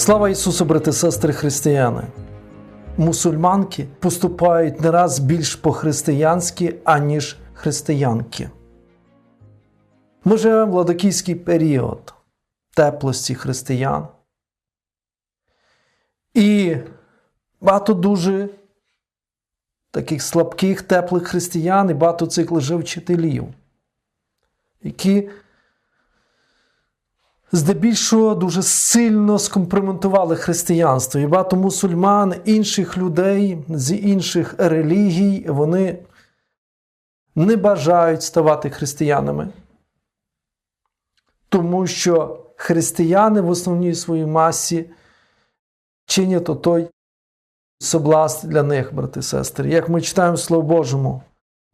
Слава Ісусу, брати, сестри, християни! Мусульманки поступають не раз більш по-християнськи, аніж християнки. Ми живемо в ладокійський період теплості християн. І багато дуже таких слабких, теплих християн і багато цих лжевчителів, які здебільшого дуже сильно скомпроментували християнство. І багато мусульман, інших людей з інших релігій, вони не бажають ставати християнами. Тому що християни в основній своїй масі чинять отой соблазн для них, брати і сестри. Як ми читаємо в Слово Божому.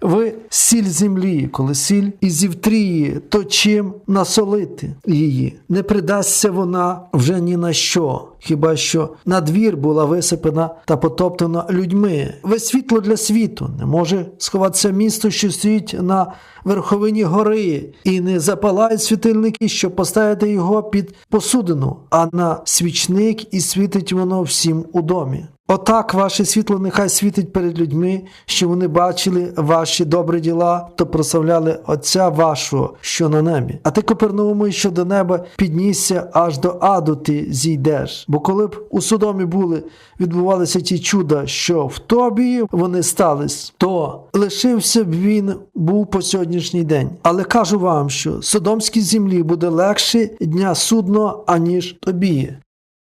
Ви сіль землі, коли сіль із зівтрії, то чим насолити її? Не придасться вона вже ні на що, хіба що на двір була висипана та потоптана людьми. Ви світло для світу, не може сховатися місто, що стоїть на верховині гори, і не запалають світильники, щоб поставити його під посудину, а на свічник і світить воно всім у домі. Отак ваше світло нехай світить перед людьми, що вони бачили ваші добрі діла, то прославляли Отця вашого, що на небі. А ти, Копернаумий, що до неба піднісся, аж до аду ти зійдеш. Бо коли б у Содомі були, відбувалися ті чуда, що в тобі вони стались, то лишився б він був по сьогоднішній день. Але кажу вам, що Содомській землі буде легше дня судно, аніж тобі.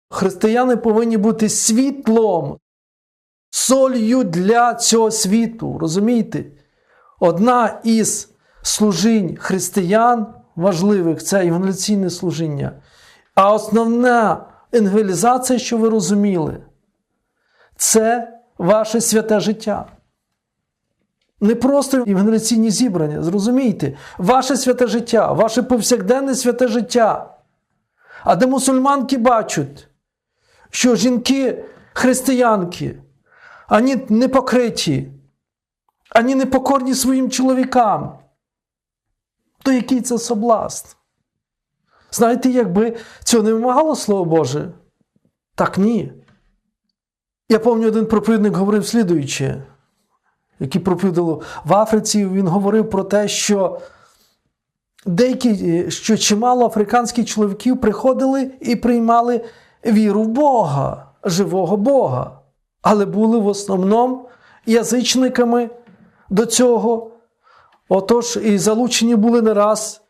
Християни повинні бути світлом, солью для цього світу. Розумієте? Одна із служінь християн важливих це евангеліційне служіння. А основна евангелізація, що ви розуміли, це ваше святе життя. Не просто евангеліційні зібрання, зрозумійте, ваше святе життя, ваше повсякденне святе життя. А де мусульманки бачать, що жінки християнки, ані не покриті, ані не покорні своїм чоловікам, то який це соблазн? Знаєте, якби цього не вимагало Слово Боже? Так ні. Я пам'ятаю, один проповідник говорив слідуюче, який проповідував в Африці, він говорив про те, що деякі, що чимало африканських чоловіків приходили і приймали віру в Бога, живого Бога, але були в основному язичниками до цього. Отож, і залучені були не раз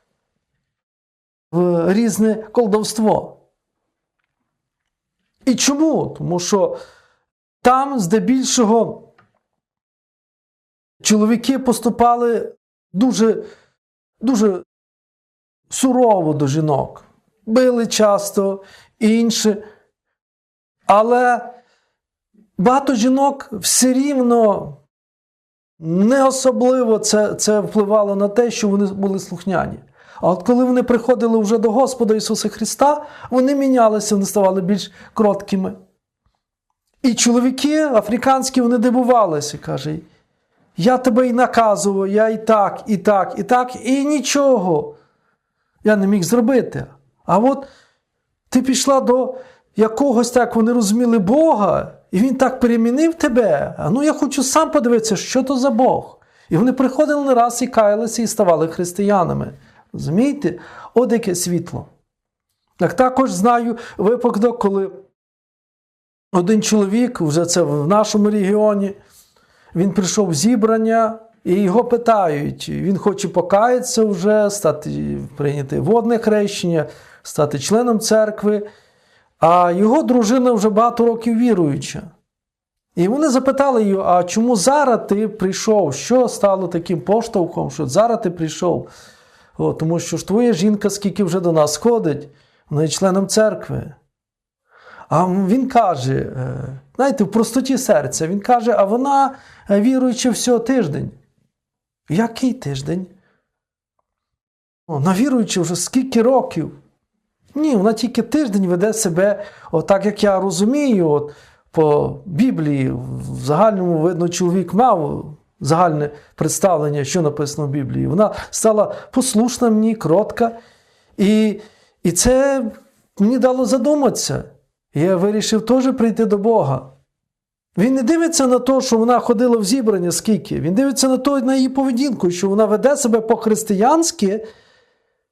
в різне колдовство. І чому? Тому що там здебільшого чоловіки поступали дуже, дуже сурово до жінок, били часто інше. Але багато жінок все рівно не особливо це, це впливало на те, що вони були слухняні. А от коли вони приходили вже до Господа Ісуса Христа, вони мінялися, вони ставали більш кроткими. І чоловіки африканські вони дивувалися, каже, я тебе і наказував, я і так, і так, і так, і нічого я не міг зробити. А от ти пішла до якогось так, вони розуміли Бога, і Він так перемінив тебе. А ну я хочу сам подивитися, що то за Бог. І вони приходили не раз і каялися і ставали християнами. Розумієте? От яке світло. Так також знаю випадок, коли один чоловік, вже це в нашому регіоні, він прийшов в зібрання, і його питають, він хоче покаятися вже, стати прийняти водне хрещення, стати членом церкви. А його дружина вже багато років віруюча. І вони запитали його, а чому зараз ти прийшов? Що стало таким поштовхом, що зараз ти прийшов? О, тому що ж твоя жінка, скільки вже до нас ходить, вона є членом церкви. А він каже, е, знаєте, в простоті серця, він каже, а вона віруюча всього тиждень. Який тиждень? Вона віруюча вже скільки років. Ні, вона тільки тиждень веде себе, отак як я розумію, от, по Біблії, в загальному видно, чоловік мав загальне представлення, що написано в Біблії. Вона стала послушна мені, кротка. І, і це мені дало задуматися. Я вирішив теж прийти до Бога. Він не дивиться на те, що вона ходила в зібрання скільки. Він дивиться на то, на її поведінку, що вона веде себе по-християнськи,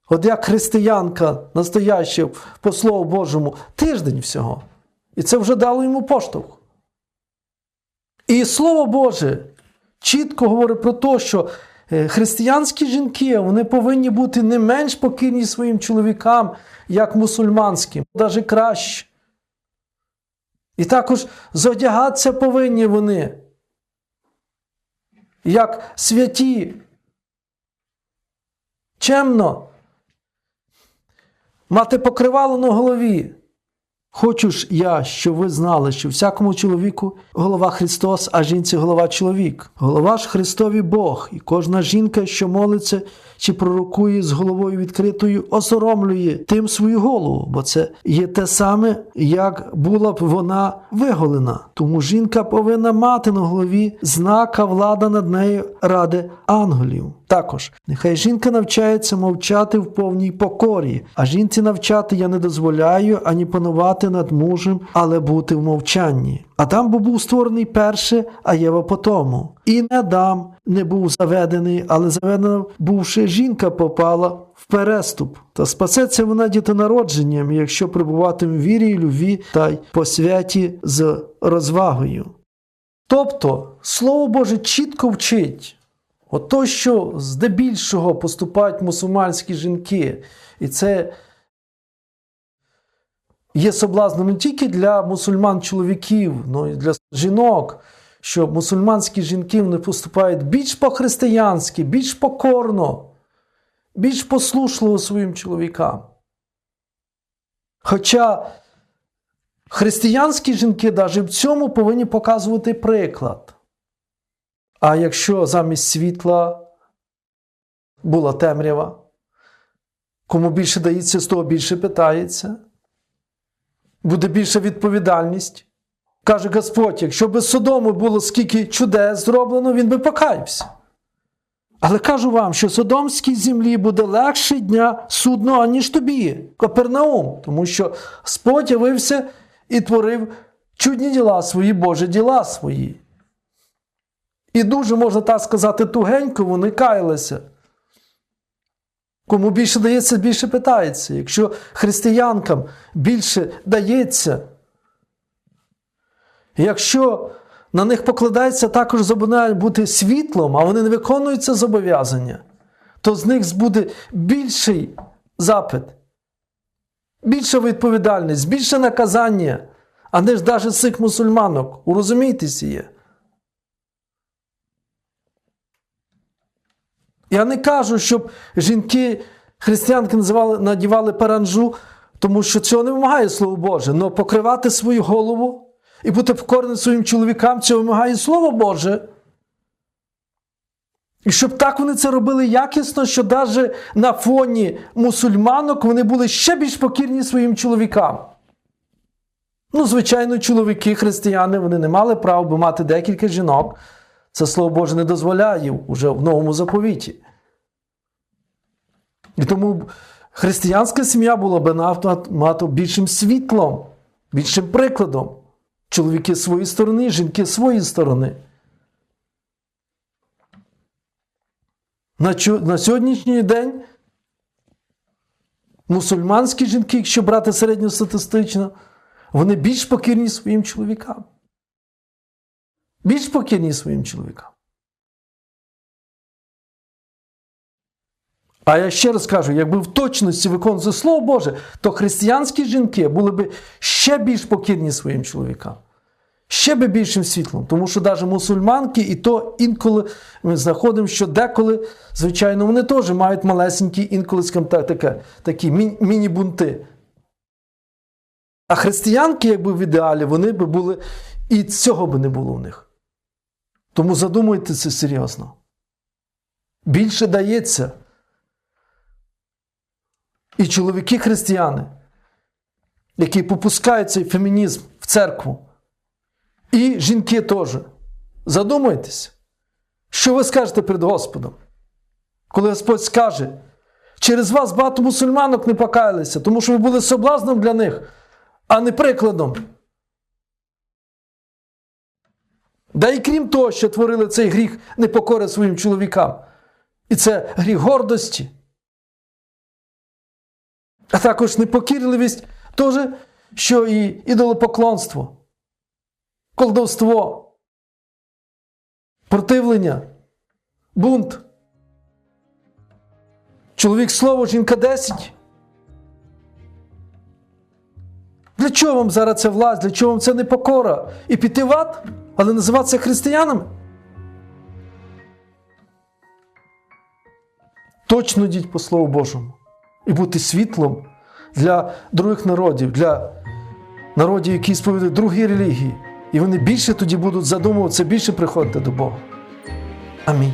от як християнка настояща по Слову Божому, тиждень всього. І це вже дало йому поштовх. І Слово Боже чітко говорить про те, що е, християнські жінки вони повинні бути не менш покірні своїм чоловікам, як мусульманським, навіть краще. І також зодягатися повинні вони, як святі, чемно, мати покривало на голові. Хочу ж я, щоб ви знали, що всякому чоловіку голова Христос, а жінці голова чоловік. Голова ж Христові Бог, і кожна жінка, що молиться чи пророкує з головою відкритою, осоромлює тим свою голову, бо це є те саме, як була б вона виголена. Тому жінка повинна мати на голові знака влада над нею ради ангелів. Також нехай жінка навчається мовчати в повній покорі, а жінці навчати я не дозволяю ані панувати над мужем, але бути в мовчанні. Адам бо був створений перше, а Єва потому. І не Адам не був заведений, але заведена, бувши жінка, попала в переступ. Та спасеться вона дітонародженням, якщо прибуватиме в вірі любві та й по святі з розвагою. Тобто, Слово Боже чітко вчить. От то, що здебільшого поступають мусульманські жінки, і це є соблазном не тільки для мусульман чоловіків, але й для жінок, що мусульманські жінки вони поступають більш по-християнськи, більш покорно, більш послушливо своїм чоловікам. Хоча християнські жінки навіть в цьому повинні показувати приклад. А якщо замість світла була темрява, кому більше дається, з того більше питається, буде більша відповідальність. Каже Господь, якщо би Содому було скільки чудес зроблено, він би покаявся. Але кажу вам, що Содомській землі буде легше дня судно, аніж тобі, Капернаум, тому що Господь явився і творив чудні діла свої, Божі діла свої. І дуже, можна так сказати, тугенько вони каялися. Кому більше дається, більше питається. Якщо християнкам більше дається, якщо на них покладається також зобов'язання бути світлом, а вони не виконують це зобов'язання, то з них буде більший запит, більша відповідальність, більше наказання, а не ж навіть цих мусульманок. Урозумійтеся є. Я не кажу, щоб жінки, християнки називали, надівали паранжу, тому що цього не вимагає Слово Боже. Але покривати свою голову і бути покорним своїм чоловікам, цього вимагає Слово Боже. І щоб так вони це робили якісно, що навіть на фоні мусульманок вони були ще більш покірні своїм чоловікам. Ну, звичайно, чоловіки, християни, вони не мали права би мати декілька жінок. Це слово Боже не дозволяє уже в новому заповіті. І тому християнська сім'я була б набагато більшим світлом, більшим прикладом. Чоловіки своєї сторони, жінки своєї сторони. На, на сьогоднішній день мусульманські жінки, якщо брати середньостатистично, вони більш покірні своїм чоловікам. Більш покірні своїм чоловікам. А я ще раз кажу, якби в точності виконувати Слово Боже, то християнські жінки були б ще більш покірні своїм чоловікам, ще би більшим світлом. Тому що навіть мусульманки, і то інколи ми знаходимо, що деколи, звичайно, вони теж мають малесенькі, інколи таке, такі міні-бунти. А християнки, якби в ідеалі, вони б були, і цього би не було в них. Тому задумуйтеся серйозно. Більше дається. І чоловіки християни, які попускають цей фемінізм в церкву, і жінки теж. Задумайтеся, що ви скажете перед Господом, коли Господь скаже, через вас багато мусульманок не покаялися, тому що ви були соблазном для них, а не прикладом. Да і крім того, що творили цей гріх непокори своїм чоловікам. І це гріх гордості. А також непокірливість, теж, що і ідолопоклонство, колдовство, противлення, бунт. Чоловік слово, жінка 10. Для чого вам зараз ця власть? Для чого вам це непокора? І піти в ад, але називатися християнами? Точно йдіть по Слову Божому і бути світлом для других народів, для народів, які сповідують другі релігії. І вони більше тоді будуть задумуватися, більше приходити до Бога. Амінь.